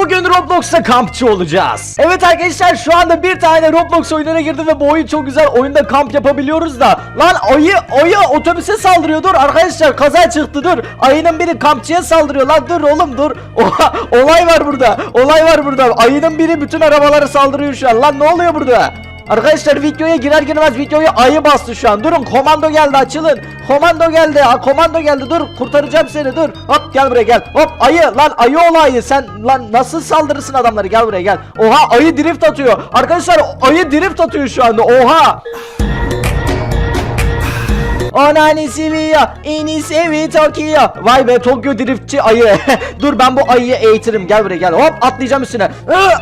Bugün Roblox'ta kampçı olacağız. Evet arkadaşlar şu anda bir tane Roblox oyununa girdim ve bu oyun çok güzel. Oyunda kamp yapabiliyoruz da. Lan ayı ayı otobüse saldırıyor. Dur arkadaşlar kaza çıktı dur. Ayının biri kampçıya saldırıyor. Lan dur oğlum dur. Oha, olay var burada. Olay var burada. Ayının biri bütün arabalara saldırıyor şu an. Lan ne oluyor burada? Arkadaşlar videoya girer girmez videoya ayı bastı şu an. Durun komando geldi açılın. Komando geldi. Ha, komando geldi. Dur kurtaracağım seni. Dur. Hop gel buraya gel. Hop ayı lan ayı olayı. Sen lan nasıl saldırırsın adamları? Gel buraya gel. Oha ayı drift atıyor. Arkadaşlar ayı drift atıyor şu anda. Oha. Anani seviyor, eni sevi Tokyo. Vay be Tokyo driftçi ayı. Dur ben bu ayıyı eğitirim. Gel buraya gel. Hop atlayacağım üstüne.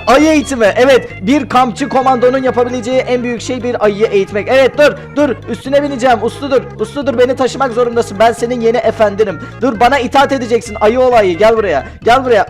Ayı eğitimi. Evet bir kampçı komandonun yapabileceği en büyük şey bir ayıyı eğitmek. Evet dur dur üstüne bineceğim. Uslu dur. Uslu dur beni taşımak zorundasın. Ben senin yeni efendinim. Dur bana itaat edeceksin ayı olayı. Gel buraya. Gel buraya.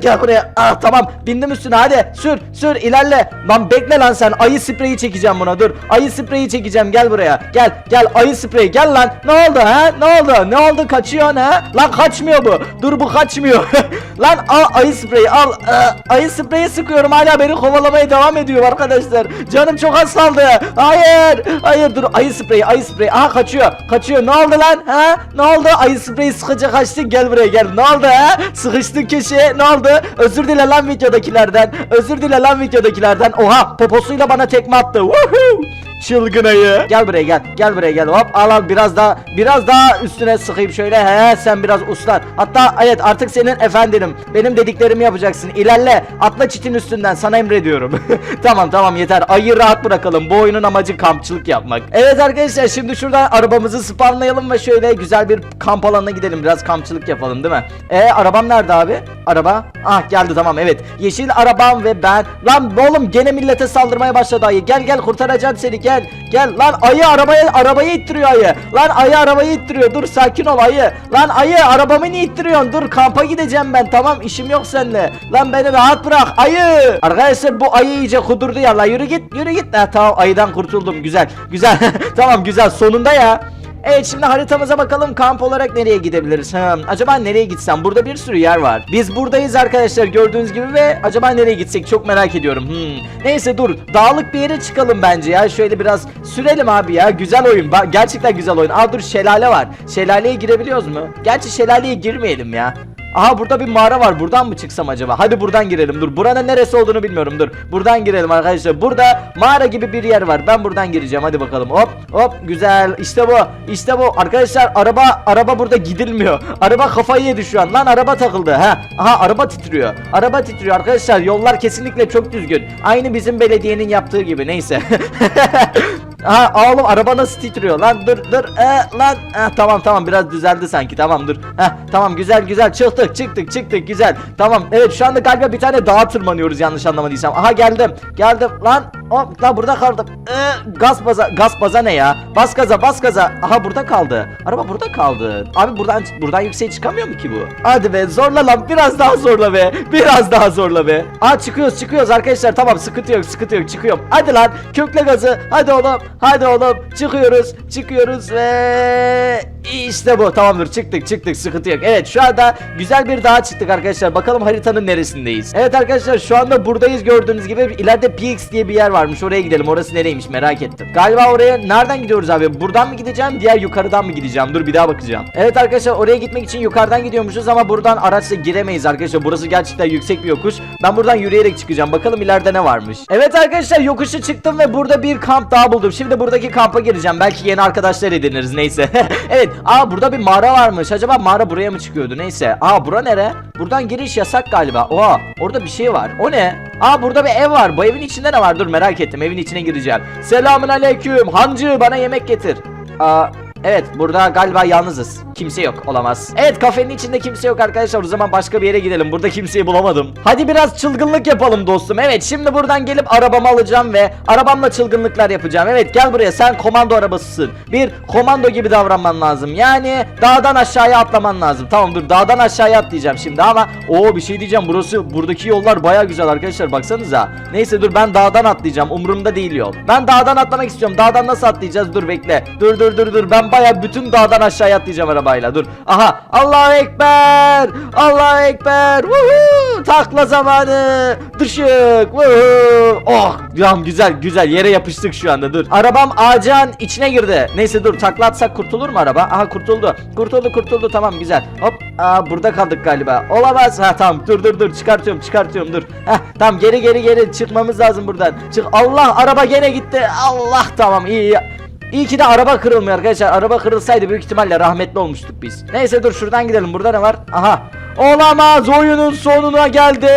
Gel buraya. Ah tamam bindim üstüne hadi. Sür sür ilerle. Lan bekle lan sen. Ayı spreyi çekeceğim buna. Dur. Ayı spreyi çekeceğim. Gel buraya. Gel gel ayı spreyi. Gel lan. Ne oldu ha? Ne oldu? Ne oldu? Kaçıyorsun ha? Lan kaçmıyor bu. Dur bu kaçmıyor. lan al ayı spreyi al. Ee, ayı spreyi sıkıyorum. Hala beni kovalamaya devam ediyor arkadaşlar. Canım çok az kaldı. Hayır. Hayır dur. Ayı spreyi. Ayı spreyi. Aha kaçıyor. Kaçıyor. Ne oldu lan? Ha? Ne oldu? Ayı spreyi sıkıca kaçtın. Gel buraya gel. Ne oldu ha? Sıkıştın köşeye. Ne oldu? Özür dile lan videodakilerden. Özür dile lan videodakilerden. Oha poposuyla bana tekme attı. Woohoo! Çılgın ayı. Gel buraya gel. Gel buraya gel. Hop al al biraz daha biraz daha üstüne sıkayım şöyle. He sen biraz uslan. Hatta evet artık senin efendinim. Benim dediklerimi yapacaksın. İlerle. Atla çitin üstünden. Sana emrediyorum. tamam tamam yeter. Ayı rahat bırakalım. Bu oyunun amacı kampçılık yapmak. Evet arkadaşlar şimdi şuradan arabamızı spawnlayalım ve şöyle güzel bir kamp alanına gidelim. Biraz kampçılık yapalım değil mi? E arabam nerede abi? Araba. Ah geldi tamam evet. Yeşil arabam ve ben. Lan oğlum gene millete saldırmaya başladı ayı. Gel gel kurtaracağım seni gel. Gel lan ayı arabaya arabayı ittiriyor ayı. Lan ayı arabayı ittiriyor. Dur sakin ol ayı. Lan ayı arabamı niye ittiriyorsun? Dur kampa gideceğim ben. Tamam işim yok seninle. Lan beni rahat bırak ayı. Arkadaşlar bu ayı iyice kudurdu ya. La yürü git yürü git. Ha, tamam ayıdan kurtuldum. Güzel. Güzel. tamam güzel sonunda ya. Evet şimdi haritamıza bakalım kamp olarak nereye gidebiliriz? Ha, acaba nereye gitsem? Burada bir sürü yer var. Biz buradayız arkadaşlar gördüğünüz gibi ve acaba nereye gitsek çok merak ediyorum. Hmm. Neyse dur dağlık bir yere çıkalım bence ya. Şöyle biraz sürelim abi ya. Güzel oyun. Ba- gerçekten güzel oyun. Aa dur şelale var. Şelaleye girebiliyoruz mu? Gerçi şelaleye girmeyelim ya. Aha burada bir mağara var. Buradan mı çıksam acaba? Hadi buradan girelim. Dur. Buranın neresi olduğunu bilmiyorum. Dur. Buradan girelim arkadaşlar. Burada mağara gibi bir yer var. Ben buradan gireceğim. Hadi bakalım. Hop hop güzel. İşte bu. İşte bu. Arkadaşlar araba araba burada gidilmiyor. Araba kafayı yedi şu an. Lan araba takıldı. Ha. Aha araba titriyor. Araba titriyor arkadaşlar. Yollar kesinlikle çok düzgün. Aynı bizim belediyenin yaptığı gibi. Neyse. Aha oğlum araba nasıl titriyor? Lan dur dur. Ee, lan. Ee, tamam tamam. Biraz düzeldi sanki. Tamam dur. Heh, tamam. Güzel güzel. Çıktık çıktık çıktık. Güzel. Tamam. Evet şu anda galiba bir tane dağa tırmanıyoruz yanlış anlamadıysam. Aha geldim. Geldim. Lan hop. Lan burada kaldım. Ee, gaz baza gaz baza ne ya? Bas gaza bas gaza. Aha burada kaldı. Araba burada kaldı. Abi buradan buradan yükseğe çıkamıyor mu ki bu? Hadi be zorla lan. Biraz daha zorla be. Biraz daha zorla be. Aa çıkıyoruz çıkıyoruz arkadaşlar. Tamam sıkıntı yok sıkıntı yok. Çıkıyorum. Hadi lan. Kökle gazı. Hadi oğlum hadi oğlum çıkıyoruz çıkıyoruz ve işte bu. Tamamdır çıktık çıktık sıkıntı yok. Evet şu anda güzel bir dağa çıktık arkadaşlar. Bakalım haritanın neresindeyiz? Evet arkadaşlar şu anda buradayız gördüğünüz gibi. İleride PX diye bir yer varmış. Oraya gidelim. Orası nereymiş merak ettim. Galiba oraya nereden gidiyoruz abi? Buradan mı gideceğim diğer yukarıdan mı gideceğim? Dur bir daha bakacağım. Evet arkadaşlar oraya gitmek için yukarıdan gidiyormuşuz ama buradan araçla giremeyiz arkadaşlar. Burası gerçekten yüksek bir yokuş. Ben buradan yürüyerek çıkacağım. Bakalım ileride ne varmış. Evet arkadaşlar yokuşu çıktım ve burada bir kamp daha buldum şimdi buradaki kampa gireceğim. Belki yeni arkadaşlar ediniriz. Neyse. Evet. Aa burada bir mağara varmış. Acaba mağara buraya mı çıkıyordu? Neyse. Aa bura nere? Buradan giriş yasak galiba. Oha orada bir şey var. O ne? Aa burada bir ev var. Bu evin içinde ne var? Dur merak ettim. Evin içine gireceğim. Selamün aleyküm hancı bana yemek getir. Aa Evet. Burada galiba yalnızız. Kimse yok olamaz. Evet kafenin içinde kimse yok arkadaşlar. O zaman başka bir yere gidelim. Burada kimseyi bulamadım. Hadi biraz çılgınlık yapalım dostum. Evet şimdi buradan gelip arabamı alacağım ve arabamla çılgınlıklar yapacağım. Evet gel buraya sen komando arabasısın. Bir komando gibi davranman lazım. Yani dağdan aşağıya atlaman lazım. Tamam dur dağdan aşağıya atlayacağım şimdi ama o bir şey diyeceğim. Burası buradaki yollar baya güzel arkadaşlar baksanıza. Neyse dur ben dağdan atlayacağım. Umurumda değil yol. Ben dağdan atlamak istiyorum. Dağdan nasıl atlayacağız? Dur bekle. Dur dur dur dur. Ben baya bütün dağdan aşağıya atlayacağım araba. Arabayla dur. Aha Allahu Ekber. Allahu Ekber. Woohoo! Takla zamanı. Dışık. Woohoo! Oh tamam güzel güzel yere yapıştık şu anda dur. Arabam ağacın içine girdi. Neyse dur takla atsak kurtulur mu araba? Aha kurtuldu. Kurtuldu kurtuldu tamam güzel. Hop aa, burada kaldık galiba. Olamaz. Ha tamam dur dur dur çıkartıyorum çıkartıyorum dur. Heh tamam geri geri geri çıkmamız lazım buradan. Çık Allah araba gene gitti. Allah tamam iyi iyi. İyi ki de araba kırılmıyor arkadaşlar. Araba kırılsaydı büyük ihtimalle rahmetli olmuştuk biz. Neyse dur şuradan gidelim. Burada ne var? Aha. Olamaz oyunun sonuna geldim.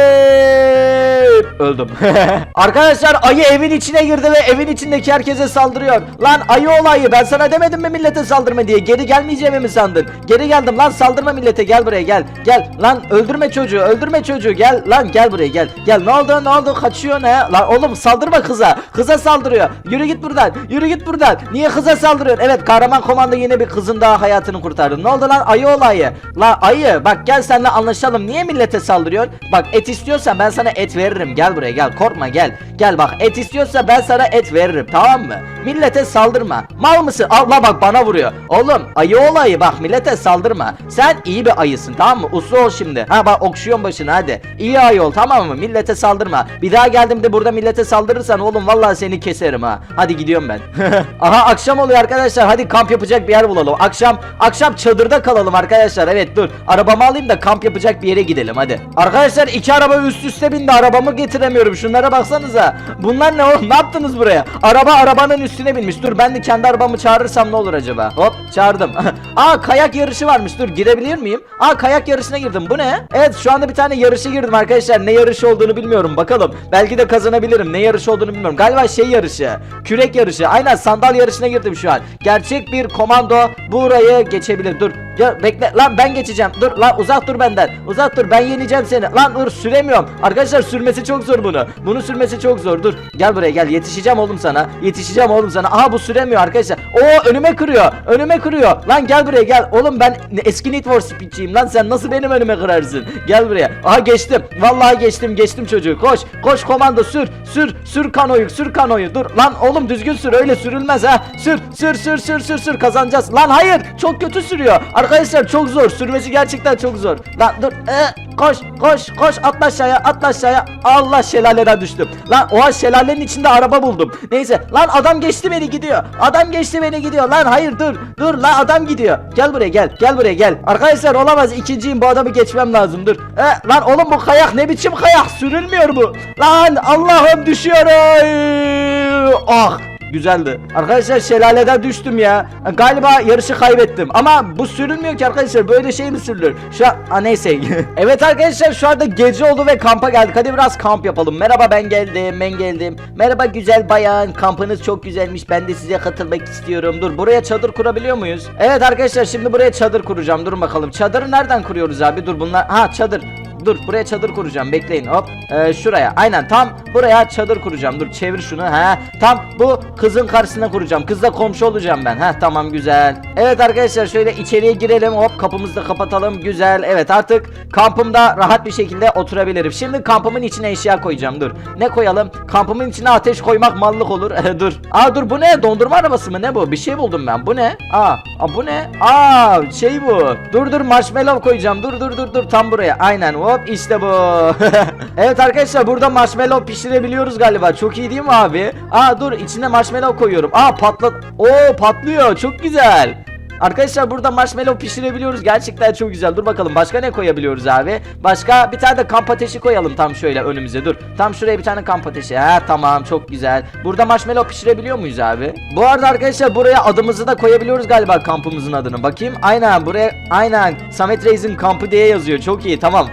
Öldüm. arkadaşlar ayı evin içine girdi ve evin içindeki herkese saldırıyor. Lan ayı olayı ben sana demedim mi millete saldırma diye. Geri gelmeyeceğimi mi sandın? Geri geldim lan saldırma millete gel buraya gel. Gel lan öldürme çocuğu öldürme çocuğu gel lan gel buraya gel. Gel ne oldu ne oldu kaçıyor ne? Lan oğlum saldırma kıza. Kıza saldırıyor. Yürü git buradan. Yürü git buradan. Niye kıza saldırıyorsun? Evet kahraman komando yine bir kızın daha hayatını kurtardı. Ne oldu lan ayı olayı? La ayı bak gel seninle anlaşalım. Niye millete saldırıyorsun? Bak et istiyorsan ben sana et veririm. Gel buraya gel. Korkma gel. Gel bak et istiyorsa ben sana et veririm. Tamam mı? Millete saldırma. Mal mısın? Allah bak bana vuruyor. Oğlum ayı olayı bak millete saldırma. Sen iyi bir ayısın tamam mı? Uslu ol şimdi. Ha bak okşuyorum başını hadi. İyi ayı ol tamam mı? Millete saldırma. Bir daha geldiğimde burada millete saldırırsan oğlum vallahi seni keserim ha. Hadi gidiyorum ben. Aha akşam oluyor arkadaşlar. Hadi kamp yapacak bir yer bulalım. Akşam akşam çadırda kalalım arkadaşlar. Evet dur. Arabamı alayım da kamp yapacak bir yere gidelim hadi. Arkadaşlar iki araba üst üste bindi. Arabamı getiremiyorum. Şunlara baksanıza. Bunlar ne oğlum? Ne yaptınız buraya? Araba arabanın üstüne binmiş. Dur ben de kendi arabamı çağırırsam ne olur acaba? Hop çağırdım. Aa kayak yarışı varmış. Dur girebilir miyim? Aa kayak yarışına girdim. Bu ne? Evet şu anda bir tane yarışa girdim arkadaşlar. Ne yarışı olduğunu bilmiyorum. Bakalım. Belki de kazanabilirim. Ne yarışı olduğunu bilmiyorum. Galiba şey yarışı. Kürek yarışı. Aynen sandal yarışına girdim şu an. Gerçek bir komando burayı geçebilir. Dur. Ya bekle lan ben geçeceğim. Dur lan uzak dur benden. Uzak dur ben yeneceğim seni. Lan dur süremiyorum. Arkadaşlar sürmesi çok zor bunu. Bunu sürmesi çok zor. Dur. Gel buraya gel. Yetişeceğim oğlum sana. Yetişeceğim oğlum sana. Aha bu süremiyor arkadaşlar. Oo önüme kırıyor. Önüme kırıyor. Lan gel buraya gel. Oğlum ben eski Need for Speed'ciyim lan. Sen nasıl benim önüme kırarsın? Gel buraya. Aha geçtim. Vallahi geçtim. Geçtim çocuğu. Koş. Koş komando sür. Sür. Sür kanoyu. Sür kanoyu. Dur. Lan oğlum düzgün sür. Öyle sürülmez ha. Sür. Sür sür sür sür sür. Kazanacağız. Lan hayır. Çok kötü sürüyor. Arkadaşlar çok zor. Sürmesi gerçekten çok zor. Lan dur. Ee, koş koş koş atla aşağıya atla aşağıya. Allah şelaleden düştüm. Lan oha şelalenin içinde araba buldum. Neyse lan adam geçti beni gidiyor. Adam geçti beni gidiyor. Lan hayır dur. Dur lan adam gidiyor. Gel buraya gel. Gel buraya gel. Arkadaşlar olamaz. ikinciyim bu adamı geçmem lazım. Dur. Ee, lan oğlum bu kayak ne biçim kayak? Sürülmüyor bu. Lan Allah'ım düşüyorum. Ah Güzeldi. Arkadaşlar şelaleden düştüm ya. Galiba yarışı kaybettim. Ama bu sürülmüyor ki arkadaşlar. Böyle şey mi sürülür? Şu an... Aa, neyse. evet arkadaşlar şu anda gece oldu ve kampa geldik. Hadi biraz kamp yapalım. Merhaba ben geldim. Ben geldim. Merhaba güzel bayan. Kampınız çok güzelmiş. Ben de size katılmak istiyorum. Dur buraya çadır kurabiliyor muyuz? Evet arkadaşlar şimdi buraya çadır kuracağım. Durun bakalım. Çadırı nereden kuruyoruz abi? Dur bunlar. Ha çadır. Dur buraya çadır kuracağım. Bekleyin hop. Ee, şuraya. Aynen tam buraya çadır kuracağım. Dur çevir şunu ha tam bu kızın karşısına kuracağım. Kızla komşu olacağım ben. Ha tamam güzel. Evet arkadaşlar şöyle içeriye girelim. Hop kapımızı da kapatalım. Güzel. Evet artık kampımda rahat bir şekilde oturabilirim. Şimdi kampımın içine eşya koyacağım. Dur. Ne koyalım? Kampımın içine ateş koymak mallık olur. Dur. Aa dur bu ne? Dondurma arabası mı? Ne bu? Bir şey buldum ben. Bu ne? Aa, aa bu ne? Aa şey bu. Dur dur marshmallow koyacağım. Dur dur dur dur tam buraya. Aynen hop işte bu Evet arkadaşlar burada marshmallow pişirebiliyoruz galiba çok iyi değil mi abi Aa dur içine marshmallow koyuyorum Aa patlat Oo patlıyor çok güzel Arkadaşlar burada marshmallow pişirebiliyoruz. Gerçekten çok güzel. Dur bakalım başka ne koyabiliyoruz abi? Başka bir tane de kamp ateşi koyalım tam şöyle önümüze. Dur. Tam şuraya bir tane kamp ateşi. Ha tamam çok güzel. Burada marshmallow pişirebiliyor muyuz abi? Bu arada arkadaşlar buraya adımızı da koyabiliyoruz galiba kampımızın adını. Bakayım. Aynen buraya aynen Samet Reis'in kampı diye yazıyor. Çok iyi tamam.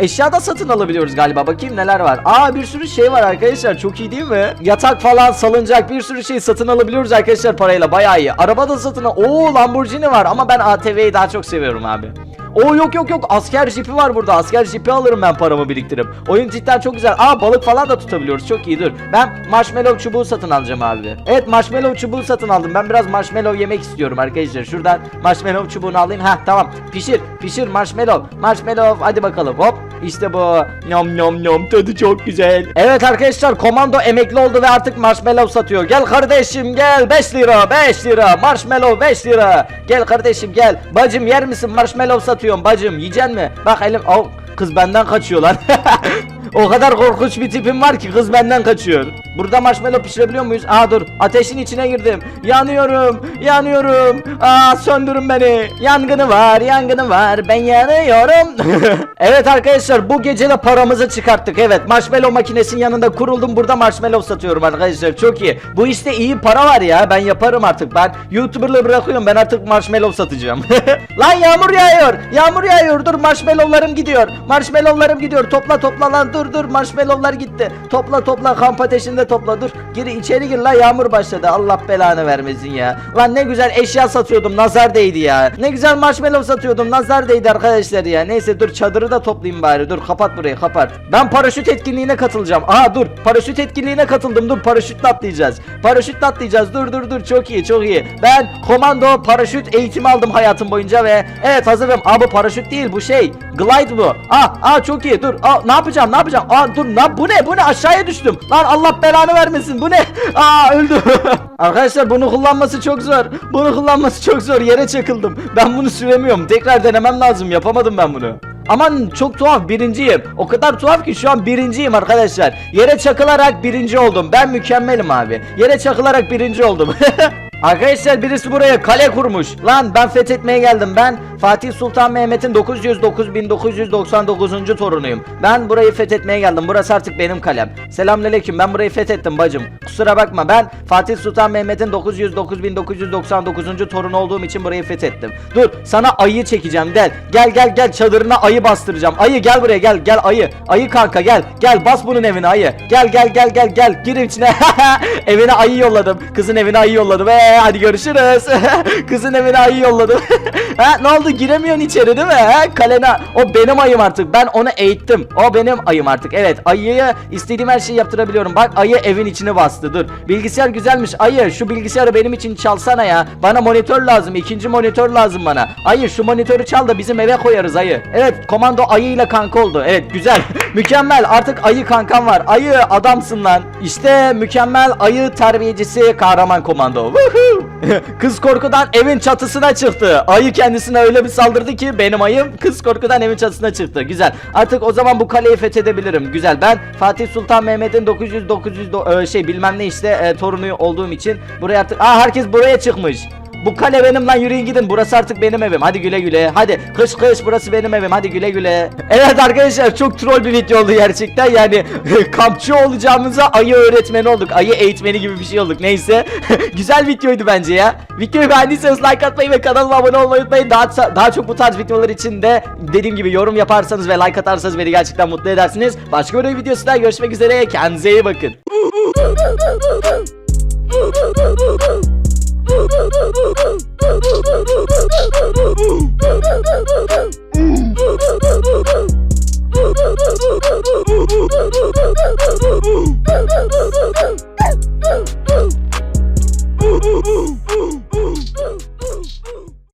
Eşya da satın alabiliyoruz galiba. Bakayım neler var. Aa bir sürü şey var arkadaşlar. Çok iyi değil mi? Yatak falan, salıncak bir sürü şey satın alabiliyoruz arkadaşlar parayla. Bayağı iyi. Araba da satın al. Oo Lamborghini var ama ben ATV'yi daha çok seviyorum abi. Oo yok yok yok asker jipi var burada. Asker jipi alırım ben paramı biriktirip. Oyun cidden çok güzel. Aa balık falan da tutabiliyoruz. Çok iyi dur. Ben marshmallow çubuğu satın alacağım abi. Evet marshmallow çubuğu satın aldım. Ben biraz marshmallow yemek istiyorum arkadaşlar. Şuradan marshmallow çubuğunu alayım. Heh tamam. Pişir pişir marshmallow. Marshmallow hadi bakalım. Hop. İşte bu. Nyam nyam nyam tadı çok güzel. Evet arkadaşlar komando emekli oldu ve artık marshmallow satıyor. Gel kardeşim gel 5 lira 5 lira marshmallow 5 lira. Gel kardeşim gel. Bacım yer misin marshmallow satıyorum bacım yiyecek mi? Bak elim Au, kız benden kaçıyor lan. O kadar korkunç bir tipim var ki kız benden kaçıyor. Burada marshmallow pişirebiliyor muyuz? Aa dur ateşin içine girdim. Yanıyorum yanıyorum. Aa söndürün beni. Yangını var yangını var ben yanıyorum. evet arkadaşlar bu gece de paramızı çıkarttık. Evet marshmallow makinesinin yanında kuruldum. Burada marshmallow satıyorum arkadaşlar çok iyi. Bu işte iyi para var ya ben yaparım artık. Ben YouTuber'lığı bırakıyorum ben artık marshmallow satacağım. lan yağmur yağıyor. Yağmur yağıyor dur marshmallowlarım gidiyor. Marshmallowlarım gidiyor. Topla topla lan dur dur marshmallowlar gitti. Topla topla kamp ateşinde topla dur. Gir içeri gir lan yağmur başladı. Allah belanı vermesin ya. Lan ne güzel eşya satıyordum nazar değdi ya. Ne güzel marshmallow satıyordum nazar değdi arkadaşlar ya. Neyse dur çadırı da toplayayım bari. Dur kapat burayı kapat. Ben paraşüt etkinliğine katılacağım. Aa dur paraşüt etkinliğine katıldım. Dur paraşütle atlayacağız. Paraşütle atlayacağız. Dur dur dur çok iyi çok iyi. Ben komando paraşüt eğitimi aldım hayatım boyunca ve evet hazırım. Aa bu paraşüt değil bu şey. Glide bu. Aa aa çok iyi. Dur. Aa ne yapacağım? Ne yapacağım? Aa dur. Ne bu ne? Bu ne? Aşağıya düştüm. Lan Allah belanı vermesin. Bu ne? Aa öldüm. Arkadaşlar bunu kullanması çok zor. Bunu kullanması çok zor. Yere çakıldım. Ben bunu süremiyorum. Tekrar denemem lazım. Yapamadım ben bunu. Aman çok tuhaf birinciyim. O kadar tuhaf ki şu an birinciyim arkadaşlar. Yere çakılarak birinci oldum. Ben mükemmelim abi. Yere çakılarak birinci oldum. Arkadaşlar birisi buraya kale kurmuş. Lan ben fethetmeye geldim. Ben Fatih Sultan Mehmet'in 909 1999. torunuyum. Ben burayı fethetmeye geldim. Burası artık benim kalem. Selamünaleyküm. Ben burayı fethettim bacım. Kusura bakma. Ben Fatih Sultan Mehmet'in 909 1999. torunu olduğum için burayı fethettim. Dur, sana ayı çekeceğim. Gel. Gel gel gel çadırına ayı bastıracağım. Ayı gel buraya gel. Gel ayı. Ayı kanka gel. Gel bas bunun evine ayı. Gel gel gel gel gel. Gir içine. evine ayı yolladım. Kızın evine ayı yolladım. Ee, hadi görüşürüz. Kızın evine ayı yolladım. ha, ne oldu? Giremiyorsun içeri değil mi? Ha, kalena. O benim ayım artık. Ben onu eğittim. O benim ayım artık. Evet, ayıya istediğim her şeyi yaptırabiliyorum. Bak ayı evin içine bastı. Dur. Bilgisayar güzelmiş. Ayı şu bilgisayarı benim için çalsana ya. Bana monitör lazım. ikinci monitör lazım bana. Ayı şu monitörü çal da bizim eve koyarız ayı. Evet, komando ayıyla kanka oldu. Evet, güzel. mükemmel. Artık ayı kankam var. Ayı adamsın lan. İşte mükemmel ayı terbiyecisi kahraman komando. Woohoo! Kız korkudan evin çatısına çıktı. Ayı kendisine öyle bir saldırdı ki benim ayım kız korkudan evin çatısına çıktı. Güzel. Artık o zaman bu kaleyi fethedebilirim. Güzel. Ben Fatih Sultan Mehmet'in 900 900 do- e, şey bilmem ne işte e, torunu olduğum için buraya artık Aa herkes buraya çıkmış. Bu kale benim lan yürüyün gidin. Burası artık benim evim. Hadi güle güle. Hadi kış kış burası benim evim. Hadi güle güle. Evet arkadaşlar çok troll bir video oldu gerçekten. Yani kampçı olacağımıza ayı öğretmeni olduk. Ayı eğitmeni gibi bir şey olduk. Neyse. Güzel videoydu bence ya. Videoyu beğendiyseniz like atmayı ve kanalıma abone olmayı unutmayın. Daha, daha çok bu tarz videolar için de dediğim gibi yorum yaparsanız ve like atarsanız beni gerçekten mutlu edersiniz. Başka bir videosunda görüşmek üzere. Kendinize iyi bakın